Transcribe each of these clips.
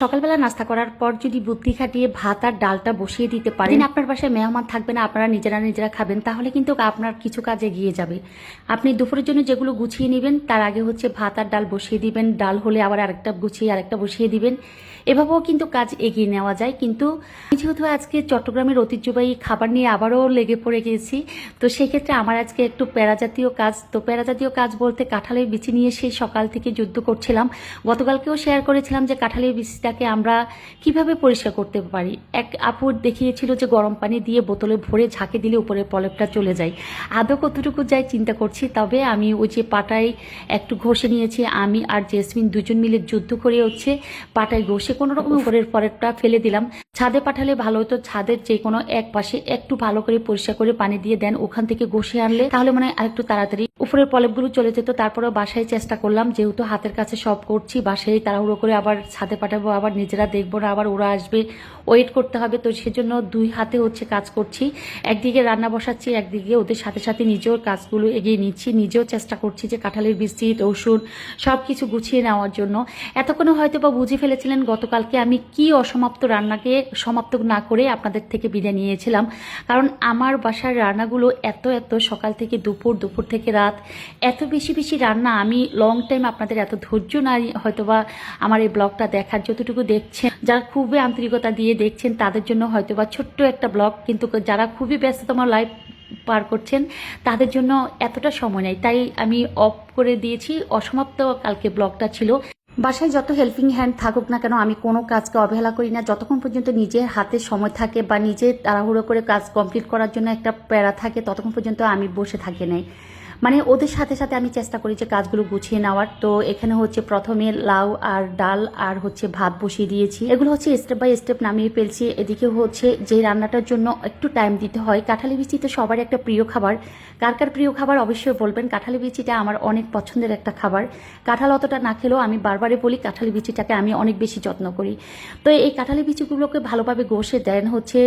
সকালবেলা নাস্তা করার পর যদি বুদ্ধি খাটিয়ে ভাত আর ডালটা বসিয়ে দিতে পারেন। আপনার বাসায় মেহমান থাকবে না, আপনারা নিজেরা নিজেরা খাবেন, তাহলে কিন্তু আপনার কিছু কাজ এগিয়ে যাবে। আপনি দুপুরের জন্য যেগুলো গুছিয়ে নেবেন, তার আগে হচ্ছে ভাত আর ডাল বসিয়ে দিবেন। ডাল হলে আবার আরেকটা গুছিয়ে আরেকটা বসিয়ে দিবেন। এভাবেও কিন্তু কাজ এগিয়ে নেওয়া যায়। কিন্তু যেহেতু আজকে চট্টগ্রামের ঐতিহ্যবাহী খাবার নিয়ে আবারও লেগে পড়ে গেছি, তো সেক্ষেত্রে আমার আজকে একটু প্যারাজাতীয় কাজ। তো প্যারাজাতীয় কাজ বলতে কাঁঠালের বিচি নিয়ে সেই সকাল থেকে যুদ্ধ করছিলাম। গতকালকেও শেয়ার করেছিলাম যে কাঁঠালের বিচিটাকে আমরা কীভাবে পরিষ্কার করতে পারি? এক আপুর দেখিয়েছিল যে গরম পানি দিয়ে বোতলে ভরে ঝাঁকে দিলে উপরে পলপটা চলে যায়। আদৌ কতটুকু যায় চিন্তা করছি তবে আমি ওই যে পাটায় একটু ঘষে নিয়েছি। আমি আর জেসমিন দুজন মিলে যুদ্ধ করে হচ্ছে পাটায় ঘষে কোনো রকম উপরের পরেরটা ফেলে দিলাম। ছাদে পাঠালে ভালো হতো ছাদের যে কোনো এক পাশে একটু ভালো করে পরিষ্কার করে পানি দিয়ে দেন ওখান থেকে ঘষে আনলে তাহলে মানে আরেকটু তাড়াতাড়ি উপরের পলপগুলো চলে যেত। তারপরেও বাসায় চেষ্টা করলাম যেহেতু হাতের কাছে সব করছি বাসায় তাড়াহুড়ো করে আবার ছাদে পাঠাবো আবার নিজেরা দেখব না, আবার ওরা আসবে ওয়েট করতে হবে। তো সেজন্য দুই হাতে হচ্ছে কাজ করছি। একদিকে রান্না বসাচ্ছি, একদিকে ওদের সাথে সাথে নিজেও কাজগুলো এগিয়ে নিচ্ছি। নিজেও চেষ্টা করছি যে কাঁঠালের বিস্কিট ওষুধ সব কিছু গুছিয়ে নেওয়ার জন্য। এতক্ষণে হয়তো বা বুঝে ফেলেছিলেন, গতকালকে আমি কি অসমাপ্ত রান্নাকে সমাপ্ত না করে আপনাদের থেকে বিদায় নিয়েছিলাম। কারণ আমার বাসার রান্নাগুলো এত এত সকাল থেকে দুপুর দুপুর থেকে রাত, এত বেশি বেশি রান্না আমি লং টাইম আপনাদের এত ধৈর্য নাই, হয়তোবা আমার এই ব্লগটা দেখার যতটুকু দেখছেন, যারা খুবই আন্তরিকতা দিয়ে দেখছেন, তাদের জন্য হয়তো বা ছোট্ট একটা ব্লগ, কিন্তু যারা খুবই ব্যস্ততম লাইফ পার করছেন, তাদের জন্য এতটা সময় নেই। তাই আমি অফ করে দিয়েছি। অসমাপ্ত কালকে ব্লগটা ছিল। বাসায় যত হেল্পিং হ্যান্ড থাকুক না কেন, আমি কোনো কাজকে অবহেলা করি না। যতক্ষণ পর্যন্ত নিজের হাতে সময় থাকে বা নিজে তাড়াহুড়ো করে কাজ কমপ্লিট করার জন্য একটা প্যারা থাকে, ততক্ষণ পর্যন্ত আমি বসে থাকি নাই। মানে ওদের সাথে সাথে আমি চেষ্টা করি যে কাজগুলো গুছিয়ে নেওয়ার। তো এখানে হচ্ছে প্রথমে লাউ আর ডাল আর হচ্ছে ভাত বসিয়ে দিয়েছি। এগুলো হচ্ছে স্টেপ বাই স্টেপ নামিয়ে ফেলছি। এদিকে হচ্ছে যে রান্নাটার জন্য একটু টাইম দিতে হয়। কাঁঠালি বিচি তো সবার একটা প্রিয় খাবার। কার কার প্রিয় খাবার অবশ্যই বলবেন। কাঁঠালি বিচিটা আমার অনেক পছন্দের একটা খাবার। কাঁঠাল অতটা না খেলেও আমি বারবারে বলি কাঁঠালি বিচিটাকে আমি অনেক বেশি যত্ন করি। তো এই কাঁঠালি বিচিগুলোকে ভালোভাবে ঘষে দেন হচ্ছে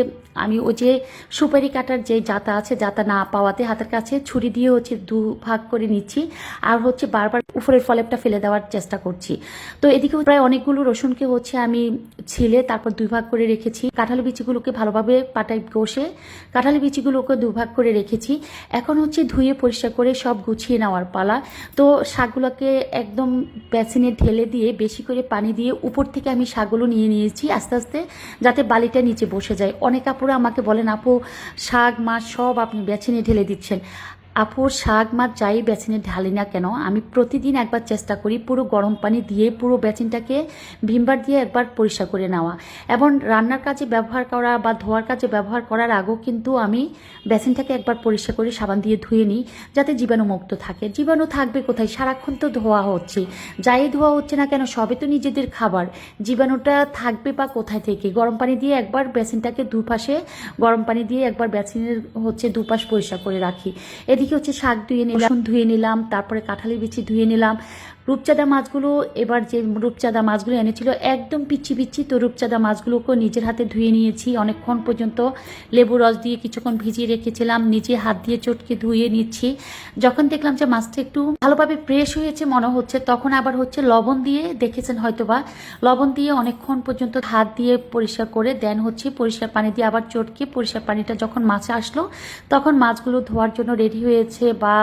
আমি ওই যে সুপারি কাটার যে জাতা আছে, জাতা না পাওয়াতে হাতের কাছে ছুরি দিয়ে হচ্ছে দু ভাগ করে নিচ্ছি। আর হচ্ছে বারবার উপরের ফলেপটা ফেলে দেওয়ার চেষ্টা করছি। তো এদিকে প্রায় অনেকগুলো রসুনকে হচ্ছে আমি ছিলে তারপর দুই ভাগ করে রেখেছি। কাঁঠালি বিচিগুলোকে ভালোভাবে পাটায় কষে কাঁঠালি বিচিগুলোকে দুভাগ করে রেখেছি। এখন হচ্ছে ধুয়ে পরিষ্কার করে সব গুছিয়ে নেওয়ার পালা। তো শাকগুলোকে একদম বেসিনে ঢেলে দিয়ে বেশি করে পানি দিয়ে উপর থেকে আমি শাকগুলো নিয়ে নিয়েছি আস্তে আস্তে, যাতে বালিটা নিচে বসে যায়। অনেক আপুরা আমাকে বলেন, আপু, শাক, মাছ সব আপনি বেছিনে ঢেলে দিচ্ছেন। আপুর শাক মাছ যাই বেসিনে ঢালি না কেন, আমি প্রতিদিন একবার চেষ্টা করি পুরো গরম পানি দিয়ে পুরো বেসিনটাকে ভিমবার দিয়ে একবার পরিষ্কার করে নেওয়া। এবং রান্নার কাজে ব্যবহার করা বা ধোয়ার কাজে ব্যবহার করার আগেও কিন্তু আমি বেসিনটাকে একবার পরিষ্কার করে সাবান দিয়ে ধুয়ে নিই, যাতে জীবাণুমুক্ত থাকে। জীবাণু থাকবে কোথায়? সারাক্ষণ তো ধোয়া হচ্ছে। যাই ধোয়া হচ্ছে না কেন সবে তো নিজেদের খাবার। জীবাণুটা থাকবে বা কোথায় থেকে? গরম পানি দিয়ে একবার বেসিনটাকে দুপাশে, গরম পানি দিয়ে একবার বেসিনের হচ্ছে দুপাশ পরিষ্কার করে রাখি। এদিকে হচ্ছে শাক ধুয়ে নিলাম ধুয়ে নিলাম তারপরে কাঁঠালের বিচি ধুয়ে নিলাম। রূপচাঁদা মাছগুলো এবার যে রূপচাঁদা মাছগুলো এনেছিল, একদম পিচ্ছি পিচ্ছি, তো রূপচাঁদা মাছগুলোকেও নিজের হাতে ধুয়ে নিয়েছি। অনেকক্ষণ পর্যন্ত লেবু রস দিয়ে কিছুক্ষণ ভিজিয়ে রেখেছিলাম, নিজে হাত দিয়ে চটকে ধুয়ে নিচ্ছি। যখন দেখলাম যে মাছটা একটু ভালোভাবে ফ্রেশ হয়েছে মনে হচ্ছে, তখন আবার হচ্ছে লবণ দিয়ে দেখেছেন হয়তোবা। লবণ দিয়ে অনেকক্ষণ পর্যন্ত হাত দিয়ে পরিষ্কার করে দেন হচ্ছে পরিষ্কার পানি দিয়ে আবার চটকে পরিষ্কার পানিটা যখন মাছে আসলো, তখন মাছগুলো ধোয়ার জন্য রেডি হয়েছে বা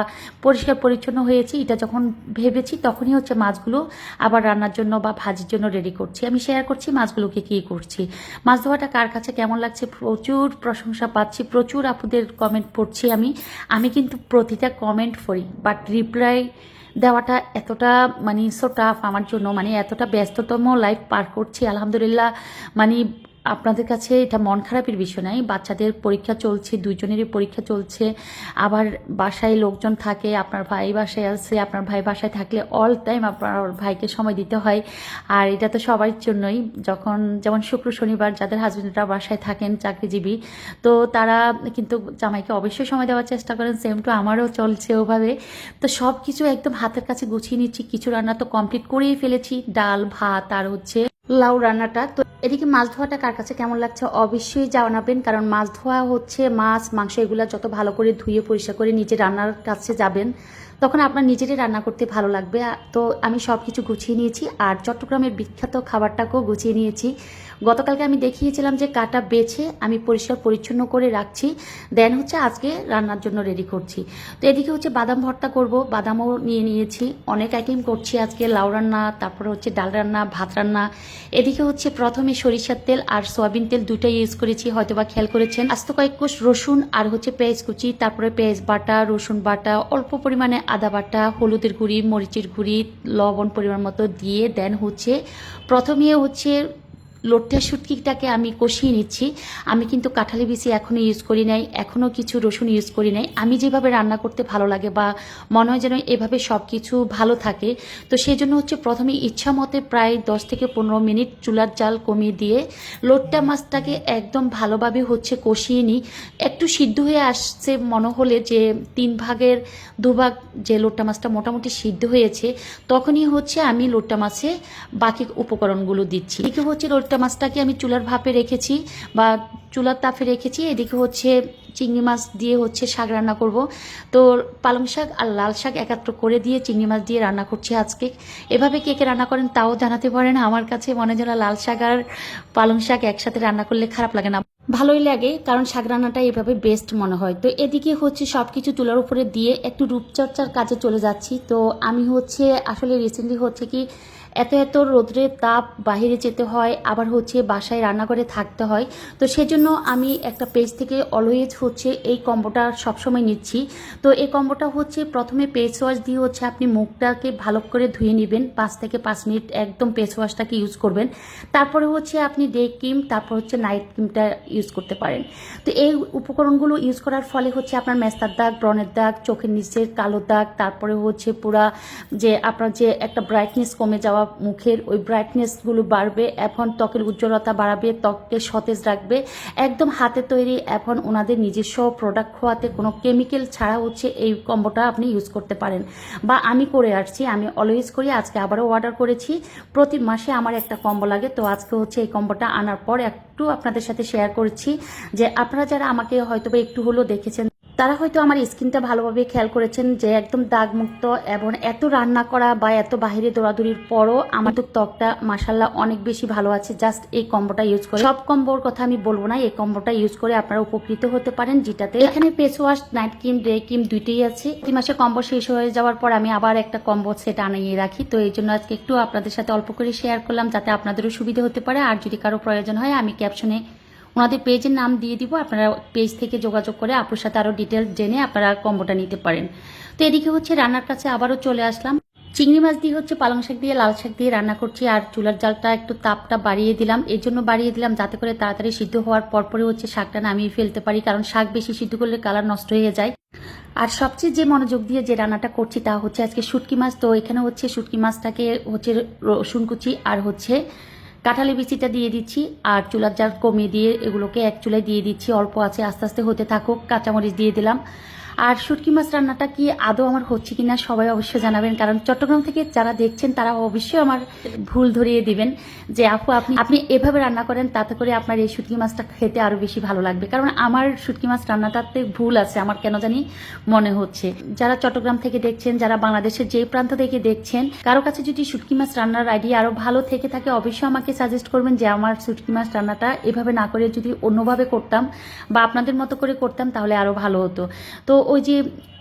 পরিষ্কার পরিচ্ছন্ন হয়েছে, এটা যখন ভেবেছি তখনই হচ্ছে মাছগুলো আবার রান্নার জন্য বা ভাজির জন্য রেডি করছি। আমি শেয়ার করছি মাছগুলোকে কী করছি। মাছ ধোয়াটা কার কাছে কেমন লাগছে? প্রচুর প্রশংসা পাচ্ছি। প্রচুর আপুদের কমেন্ট পড়ছি আমি। আমি কিন্তু প্রতিটা কমেন্ট পড়ি বাট রিপ্লাই দেওয়াটা এতটা মানে সো টাফ আমার জন্য। মানে এতটা ব্যস্ততম লাইফ পার করছি। আলহামদুলিল্লাহ মানে আপনাদের কাছে এটা মন খারাপের বিষয় নাই বাচ্চাদের পরীক্ষা চলছে দুজনেরই পরীক্ষা চলছে। আবার বাসায় লোকজন থাকে, আপনার ভাই বাসায় আছে, আপনার ভাই বাসায় থাকলে অল টাইম আপনার ভাইকে সময় দিতে হয়। আর এটা তো সবার জন্যই। যখন, যেমন শুক্র, শনিবার যাদের হাজবেন্ডরা বাসায় থাকেন, চাকরিজীবী, তো তারা কিন্তু জামাইকে অবশ্যই সময় দেওয়ার চেষ্টা করেন। সেম টু আমারও চলছে ওভাবে। তো সব কিছু একদম হাতের কাছে গুছিয়ে নিচ্ছি। কিছু রান্না তো কমপ্লিট করেই ফেলেছি। ডাল, ভাত, আর হচ্ছে লাউ রান্নাটা। তো এদিকে মাছ ধোয়াটা কার কাছে কেমন লাগছে অবশ্যই জানাবেন, কারণ মাছ ধোয়া হচ্ছে মাছ, মাংস এগুলো যত ভালো করে ধুয়ে পরিষ্কার করে নিজে রান্নার কাছে যাবেন, তখন আপনার নিজেরই রান্না করতে ভালো লাগবে। তো আমি সব কিছু গুছিয়ে নিয়েছি, আর চট্টগ্রামের বিখ্যাত খাবারটাকেও গুছিয়ে নিয়েছি। গতকালকে আমি দেখিয়েছিলাম যে কাটা বেছে আমি পরিষ্কার পরিচ্ছন্ন করে রাখছি। দেন হচ্ছে আজকে রান্নার জন্য রেডি করছি। তো এদিকে হচ্ছে বাদাম ভর্তা করব, বাদামও নিয়ে নিয়েছি। অনেক আইটেম করছি আজকে, লাউ রান্না, তারপরে হচ্ছে ডাল রান্না, ভাত রান্না। এদিকে হচ্ছে প্রথমে সরিষার তেল আর সয়াবিন তেল দুটাই ইউজ করেছি, হয়তোবা খেয়াল করেছেন। আস্ত কয়েক কোষ রসুন আর হচ্ছে পেঁয়াজ কুচি, তারপরে পেঁয়াজ বাটা, রসুন বাটা, অল্প পরিমাণে আদা বাটা, হলুদের গুঁড়ি, মরিচের গুঁড়ি, লবণ পরিমাণ মতো দিয়ে দেন হচ্ছে। প্রথমে হচ্ছে লোট্টা শুটকিটাকে আমি কষিয়ে নিচ্ছি। আমি কিন্তু কাঁঠালি বিচি এখনও ইউজ করি নাই এখনও কিছু রসুন ইউজ করি নাই। আমি যেভাবে রান্না করতে ভালো লাগে বা মনে হয় যেন এভাবে সব কিছু ভালো থাকে, তো সেই জন্য হচ্ছে প্রথমে ইচ্ছা মতে প্রায় দশ থেকে পনেরো মিনিট চুলার জাল কমিয়ে দিয়ে লোট্টা মাছটাকে একদম ভালোভাবে হচ্ছে কষিয়ে নিই। একটু সিদ্ধ হয়ে আসছে মনে হলে যে তিন ভাগের দুভাগ যে লোট্টা মাছটা মোটামুটি সিদ্ধ হয়েছে, তখনই হচ্ছে আমি লোট্টা মাছে বাকি উপকরণগুলো দিচ্ছি। এদিকে হচ্ছে লোট্টা মাছটাকে আমি চুলার ভাপে রেখেছি বা চুলার তাপে রেখেছি। এদিকে হচ্ছে চিংড়ি মাছ দিয়ে হচ্ছে শাক রান্না করব। তো পালং শাক আর লাল শাক একাত্র করে দিয়ে চিংড়ি মাছ দিয়ে রান্না করছি আজকে। এভাবে কে কে রান্না করেন তাও জানাতে পারেন। আমার কাছে মনে যেন লাল শাক আর পালং শাক একসাথে রান্না করলে খারাপ লাগে না। ভালোই লাগে, কারণ শাক রান্নাটা এভাবে বেস্ট মনে হয়। তো এদিকে হচ্ছে সব কিছু চুলার উপরে দিয়ে একটু রূপচর্চার কাজে চলে যাচ্ছি। তো আমি হচ্ছে আসলে রিসেন্টলি হচ্ছে কি এত এত রোদ্রের তাপ বাইরে যেতে হয়, আবার হচ্ছে বাসায় রান্নাঘরে থাকতে হয়। তো সেজন্য আমি একটা পেজ থেকে অলওয়েজ হচ্ছে এই কম্বোটা সবসময় নিচ্ছি। তো এই কম্বোটা হচ্ছে প্রথমে পেস ওয়াশ দিয়ে হচ্ছে আপনি মুখটাকে ভালো করে ধুয়ে নেবেন। পাঁচ থেকে পাঁচ মিনিট একদম পেস ওয়াশটাকে ইউজ করবেন। তারপরে হচ্ছে আপনি ডে ক্রিম তারপর হচ্ছে নাইট ক্রিমটা ইউজ করতে পারেন। তো এই উপকরণগুলো ইউজ করার ফলে হচ্ছে আপনার মেস্তার দাগ, ব্রণের দাগ, চোখের নিচের কালো দাগ, তারপরে হচ্ছে পুরা যে আপনার যে একটা ব্রাইটনেস কমে যাওয়া মুখের ওই ব্রাইটনেসগুলো বাড়বে, এখন ত্বকের উজ্জ্বলতা বাড়াবে, ত্বককে সতেজ রাখবে, একদম হাতে তৈরি এখন ওনাদের নিজস্ব প্রোডাক্ট খোয়াতে কোনো কেমিক্যাল ছাড়া হচ্ছে এই কম্বোটা আপনি ইউজ করতে পারেন। বা আমি করে আসছি, আমি অলওয়েজ করি, আজকে আবারও অর্ডার করেছি। প্রতি মাসে আমার একটা কম্বো লাগে, তো আজকে হচ্ছে এই কম্বোটা আনার পর একটু আপনাদের সাথে শেয়ার করছি যে আপনারা যারা আমাকে হয়তো একটু হলেও দেখেছেন তারা হয়তো আমার স্কিনটা ভালোভাবে খেয়াল করেছেন যে একদম দাগমুক্ত এবং এত রান্না করা বা এত বাহিরে দৌড়াদৌড়ির পরও আমার তো ত্বকটা মাসাল্লাহ অনেক বেশি ভালো আছে। জাস্ট এই কম্বোটা ইউজ করে। সব কম্বোর কথা আমি বলব না, এই কম্বোটা ইউজ করে আপনারা উপকৃত হতে পারেন যেটাতে এখানে face wash night cream day cream দুইটাই আছে। তিন মাসে কম্বো শেষ হয়ে যাওয়ার পর আমি আবার একটা কম্বো সেট আনিয়ে রাখি। তো এই জন্য আজকে একটু আপনাদের সাথে অল্প করে শেয়ার করলাম, যাতে আপনাদেরও সুবিধা হতে পারে। আর যদি কারও প্রয়োজন হয়, আমি ক্যাপশনে ওনাদের পেজের নাম দিয়ে দিব, আপনারা পেজ থেকে যোগাযোগ করে আপুর সাথে আরও ডিটেলস জেনে আপনারা কম্বোটা নিতে পারেন। তো এদিকে হচ্ছে রান্নার কাছে আবারও চলে আসলাম। চিংড়ি মাছ দিয়ে হচ্ছে পালং শাক দিয়ে, লাল শাক দিয়ে রান্না করছি, আর চুলার জালটা একটু তাপটা বাড়িয়ে দিলাম। এর জন্য বাড়িয়ে দিলাম যাতে করে তাড়াতাড়ি সিদ্ধ হওয়ার পরপরই হচ্ছে শাকটা নামিয়ে ফেলতে পারি, কারণ শাক বেশি সিদ্ধ করলে কালার নষ্ট হয়ে যায়। আর সবচেয়ে যে মনোযোগ দিয়ে যে রান্নাটা করছি তা হচ্ছে আজকে শুটকি মাছ। তো এখানে হচ্ছে শুটকি মাছটাকে হচ্ছে রসুন কুচি আর হচ্ছে কাঁঠালি বিচিটা দিয়ে দিচ্ছি আর চুলার জাল কমিয়ে দিয়ে এগুলোকে এক চুলায় দিয়ে দিচ্ছি। অল্প আছে, আস্তে আস্তে হতে থাকুক। কাঁচামরিচ দিয়ে দিলাম। আর শুটকি মাছ রান্নাটা কি আদৌ আমার হচ্ছে কিনা সবাই অবশ্যই জানাবেন, কারণ চট্টগ্রাম থেকে যারা দেখছেন তারা অবশ্যই আমার ভুল ধরিয়ে দিবেন যে, আপু, আপনি আপনি এভাবে রান্না করেন, তাতে করে আপনার এই শুটকি মাছটা খেতে আরও বেশি ভালো লাগবে। কারণ আমার শুটকি মাছ রান্নাটাতে ভুল আছে, আমার কেন জানি মনে হচ্ছে। যারা চট্টগ্রাম থেকে দেখছেন, যারা বাংলাদেশের যে প্রান্ত থেকে দেখছেন, কারও কাছে যদি শুটকি মাছ রান্নার আইডিয়া আরও ভালো থেকে থাকে, অবশ্যই আমাকে সাজেস্ট করবেন যে, আমার শুটকি মাছ রান্নাটা এভাবে না করে যদি অন্যভাবে করতাম বা আপনাদের মতো করে করতাম, তাহলে আরও ভালো হতো। তো ওই যে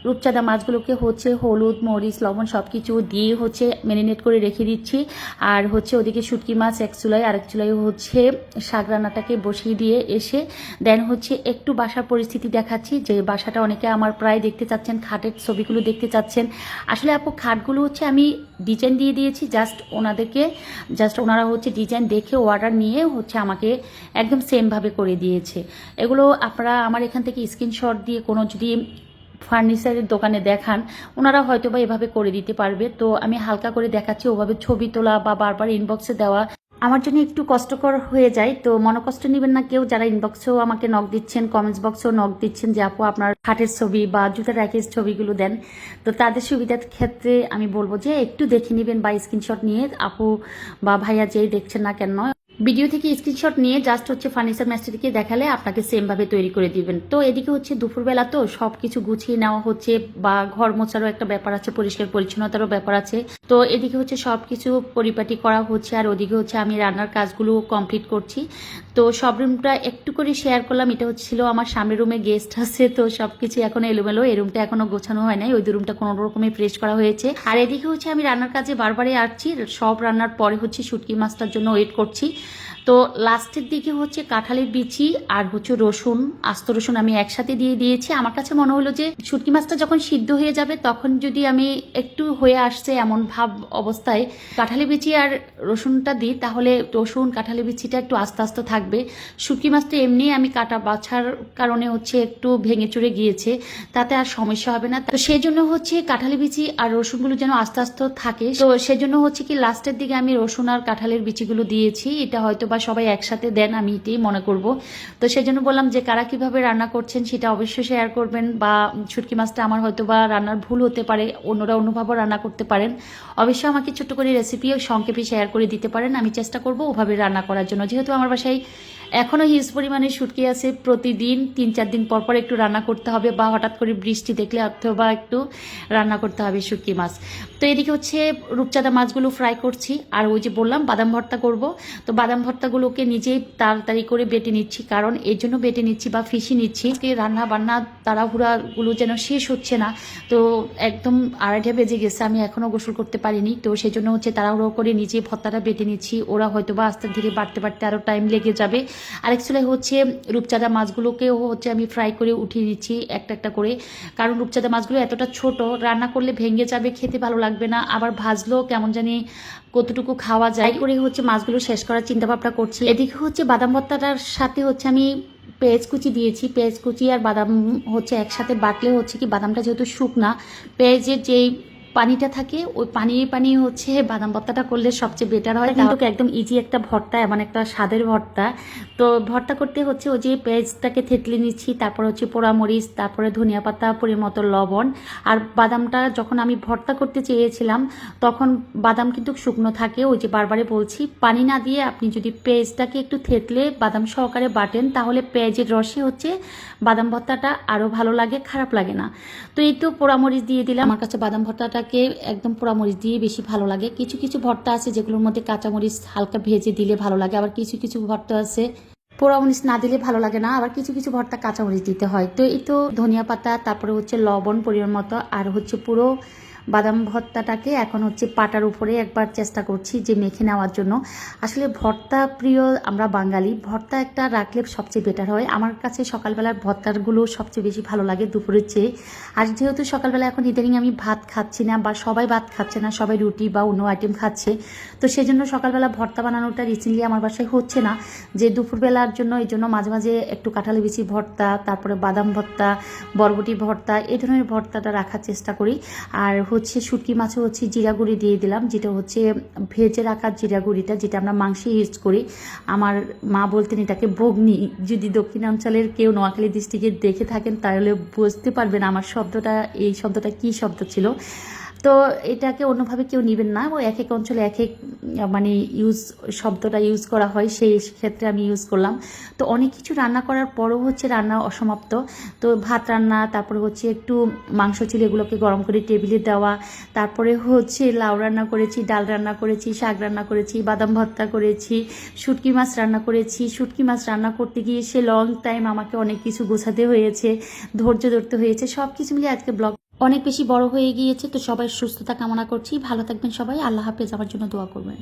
রূপচাঁদা মাছগুলোকে হচ্ছে হলুদ, মরিচ, লবণ সব কিছু দিয়ে হচ্ছে ম্যারিনেট করে রেখে দিচ্ছি। আর হচ্ছে ওদিকে শুটকি মাছ এক চুলাই, আরেক চুলাই হচ্ছে শাক রান্নাটাকে বসিয়ে দিয়ে এসে দেন হচ্ছে একটু বাসার পরিস্থিতি দেখাচ্ছি যে বাসাটা অনেকে আমার প্রায় দেখতে চাচ্ছেন, খাটের ছবিগুলো দেখতে চাচ্ছেন। আসলে আপু, খাটগুলো হচ্ছে আমি ডিজাইন দিয়ে দিয়েছি জাস্ট ওনাদেরকে জাস্ট ওনারা হচ্ছে ডিজাইন দেখে অর্ডার নিয়ে হচ্ছে আমাকে একদম সেমভাবে করে দিয়েছে। এগুলো আপনারা আমার এখান থেকে স্ক্রিনশট দিয়ে কোনো যদি ফার্নিচারের দোকানে দেখান, ওনারা হয়তো বা এভাবে করে দিতে পারবে। তো আমি হালকা করে দেখাচ্ছি, ওভাবে ছবি তোলা বা বারবার ইনবক্সে দেওয়া। আমার জন্য একটু কষ্টকর হয়ে যায়, তো মনোকষ্ট নেবেন না কেউ। যারা ইনবক্সেও আমাকে নক দিচ্ছেন কমেন্টস বক্সেও নক দিচ্ছেন যে, আপু, আপনার খাটের ছবি বা জুতার র্যাকের ছবিগুলো দেন। তো তাদের সুবিধার ক্ষেত্রে আমি বলব যে, একটু দেখে নেবেন বা স্ক্রিনশট নিয়ে। আপু বা ভাইয়া যেই দেখছেন না কেন ভিডিও থেকে স্ক্রিনশট নিয়ে জাস্ট হচ্ছে ফার্নিচার ম্যাস্টারিকে দেখালে আপনাকে সেমভাবে তৈরি করে দিবেন। তো এদিকে হচ্ছে দুপুরবেলা তো সব কিছু গুছিয়ে নেওয়া হচ্ছে বা ঘর মোছারও একটা ব্যাপার আছে, পরিষ্কার পরিচ্ছন্নতারও ব্যাপার আছে। তো এদিকে হচ্ছে সব কিছু পরিপাটি করা হচ্ছে আর ওদিকে হচ্ছে আমি রান্নার কাজগুলো কমপ্লিট করছি। তো সব রুমটা একটু করে শেয়ার করলাম। এটা হচ্ছিল আমার সামনের রুমে গেস্ট আছে, তো সব কিছু এখনও এলোমেলো। এই রুমটা এখনও গোছানো হয় নাই। ওই দু রুমটা কোনো রকমে ফ্রেশ করা হয়েছে। আর এদিকে হচ্ছে আমি রান্নার কাজে বারবারই আসছি। সব রান্নার পরে হচ্ছে শুটকি মাছটার জন্য ওয়েট করছি। তো লাস্টের দিকে হচ্ছে কাঁঠালের বিচি আর হচ্ছে রসুন, আস্ত রসুন আমি একসাথে দিয়ে দিয়েছি। আমার কাছে মনে হলো যে শুটকি মাছটা যখন সিদ্ধ হয়ে যাবে, তখন যদি আমি একটু হয়ে আসছে এমন ভাব অবস্থায় কাঁঠালি বিচি আর রসুনটা দিই, তাহলে রসুন কাঁঠালি বিচিটা একটু আস্তে আস্তে থাকবে। শুটকি মাছটা এমনি আমি কাটা বাছার কারণে হচ্ছে একটু ভেঙে চুরে গিয়েছে, তাতে আর সমস্যা হবে না। তো সেই জন্য হচ্ছে কাঁঠালি বিচি আর রসুনগুলো যেন আস্তে আস্তে থাকে। তো সেজন্য হচ্ছে কি লাস্টের দিকে আমি রসুন আর কাঁঠালের বিচিগুলো দিয়েছি। এটা হয়তো বা সবাই একসাথে দেন, আমি এটাই মনে করব। তো সেই জন্য বললাম যে কারা কীভাবে রান্না করছেন সেটা অবশ্যই শেয়ার করবেন বা শুটকি মাছটা আমার হয়তো বা রান্নার ভুল হতে পারে, অন্যরা অন্যভাবেও রান্না করতে পারেন। অবশ্যই আমাকে ছোট্ট করে রেসিপিও সংক্ষেপে শেয়ার করে দিতে পারেন, আমি চেষ্টা করব ওভাবে রান্না করার জন্য। যেহেতু আমার বাসায় এখনও হিউজ পরিমাণে শুটকি আছে, প্রতিদিন তিন চার দিন পর পর একটু রান্না করতে হবে বা হঠাৎ করে বৃষ্টি দেখলে অথবা একটু রান্না করতে হবে শুটকি মাছ। তো এদিকে হচ্ছে রূপচাঁদা মাছগুলো ফ্রাই করছি, আর ওই যে বললাম বাদাম ভর্তা করব। তো বাদাম ভর্তাগুলোকে নিজেই তাড়াতাড়ি করে বেটে নিচ্ছি, কারণ এর জন্য বেটে নিচ্ছি বা ফিশি নিচ্ছি। রান্না বান্না তাড়াহুড়াগুলো যেন শেষ হচ্ছে না। তো একদম আড়াইটা বেজে গেছে, আমি এখনও গোসল করতে পারিনি। তো সেই জন্য হচ্ছে তাড়াহুড়ো করে নিজে ভর্তাটা বেটে নিচ্ছি। ওরা হয়তো বা আস্তে ধীরে বাড়তে বাড়তে আরও টাইম লেগে যাবে। আরেক চুলায় হচ্ছে রূপচাঁদা মাছগুলোকেও হচ্ছে আমি ফ্রাই করে উঠিয়ে নিচ্ছি একটা একটা করে। কারণ রূপচাঁদা মাছগুলো এতটা ছোট, রান্না করলে ভেঙে যাবে, খেতে ভালো লাগবে না। আবার ভাজলেও কেমন জানি কতটুকু খাওয়া যায়। করে হচ্ছে মাছগুলো শেষ করার চিন্তা ভাবনা করছি। এদিকে হচ্ছে বাদাম ভর্তাটার সাথে হচ্ছে আমি পেঁয়াজ কুচি দিয়েছি। পেঁয়াজ কুচি আর বাদাম হচ্ছে একসাথে বাটলে হচ্ছে কি বাদামটা যেহেতু শুকনা, পেঁয়াজের যেই পানিটা থাকে ওই পানি পানি হচ্ছে বাদাম ভর্তাটা করলে সবচেয়ে বেটার হয়। কিন্তু একদম ইজি একটা ভর্তা এমন একটা স্বাদের ভর্তা। তো ভর্তা করতে হচ্ছে ওই যে পেঁয়াজটাকে থেতলে নিচ্ছি তারপর হচ্ছে পোড়ামরিচ তারপরে ধনিয়া পাতা পরিমতো লবণ। আর বাদামটা যখন আমি ভর্তা করতে চেয়েছিলাম তখন বাদাম কিন্তু শুকনো থাকে ওই যে বারবারে বলছি। পানি না দিয়ে আপনি যদি পেঁয়াজটাকে একটু থেতলে বাদাম সহকারে বাটেন তাহলে পেঁয়াজের রসে হচ্ছে বাদাম ভর্তাটা আরও ভালো লাগে খারাপ লাগে না। তো এই তো পোড়ামরিচ দিয়ে দিলাম। আমার কাছে বাদাম ভর্তাটাকে একদম পোড়ামরিচ দিয়ে বেশি ভালো লাগে। কিছু কিছু ভর্তা আছে যেগুলোর মধ্যে কাঁচামরিচ হালকা ভেজে দিলে ভালো লাগে, আবার কিছু কিছু ভর্তা আছে পোড়ামরিচ না দিলে ভালো লাগে না, আবার কিছু কিছু ভর্তা কাঁচামরিচ দিতে হয়। তো এই তো ধনিয়া পাতা, তারপরে হচ্ছে লবণ পরিমাণ মতো, আর হচ্ছে পুরো বাদাম ভর্তাটাকে এখন হচ্ছে পাটার উপরে একবার চেষ্টা করছি যে মেখে নেওয়ার জন্য। আসলে ভর্তা প্রিয় আমরা বাঙালি, ভর্তা একটা রাখলে সবচেয়ে বেটার হয়। আমার কাছে সকালবেলার ভর্তারগুলো সবচেয়ে বেশি ভালো লাগে দুপুরের চেয়ে। আর যেহেতু সকালবেলা এখন ইদানিং আমি ভাত খাচ্ছি না বা সবাই ভাত খাচ্ছে না, সবাই রুটি বা অন্য আইটেম খাচ্ছে, তো সেই জন্য সকালবেলা ভর্তা বানানোটা রিসেন্টলি আমার বাসায় হচ্ছে না। যে দুপুরবেলার জন্য, এই জন্য মাঝে মাঝে একটু কাঁঠালি বিচি ভর্তা, তারপরে বাদাম ভর্তা, বরবটি ভর্তা, এই ধরনের ভর্তাটা রাখার চেষ্টা করি। আর হচ্ছে শুটকি মাছে হচ্ছে জিরা গুঁড়ি দিয়ে দিলাম, যেটা হচ্ছে ভেজে রাখার জিরা গুঁড়িটা, যেটা আমরা মাংসে ইউজ করি। আমার মা বলতেন এটাকে বগ্নি। যদি দক্ষিণাঞ্চলের কেউ নোয়াখালী ডিস্ট্রিক্টে দেখে থাকেন, তাহলে বুঝতে পারবেন আমার শব্দটা, এই শব্দটা কি শব্দ ছিল। তো এটাকে অন্যভাবে কেউ নেবেন না ও এক এক অঞ্চলে এক এক মানে ইউজ শব্দটা ইউজ করা হয়, সেই ক্ষেত্রে আমি ইউজ করলাম। তো অনেক কিছু রান্না করার পরও হচ্ছে রান্না অসমাপ্ত। তো ভাত রান্না, তারপরে হচ্ছে একটু মাংস ছিল এগুলোকে গরম করে টেবিলে দেওয়া, তারপরে হচ্ছে লাউ রান্না করেছি, ডাল রান্না করেছি, শাক রান্না করেছি, বাদাম ভর্তা করেছি, শুটকি মাছ রান্না করেছি। শুটকি মাছ রান্না করতে গিয়ে সে লং টাইম আমাকে অনেক কিছু গোছাতে হয়েছে, ধৈর্য ধরতে হয়েছে। সব কিছু মিলিয়ে আজকে ব্লগ অনেক বেশি বড় হয়ে গিয়েছে, তো সবাই সুস্থতা কামনা করছি। ভালো থাকবেন সবাই, আল্লাহ হাফেজ, আমার জন্য দোয়া করবেন।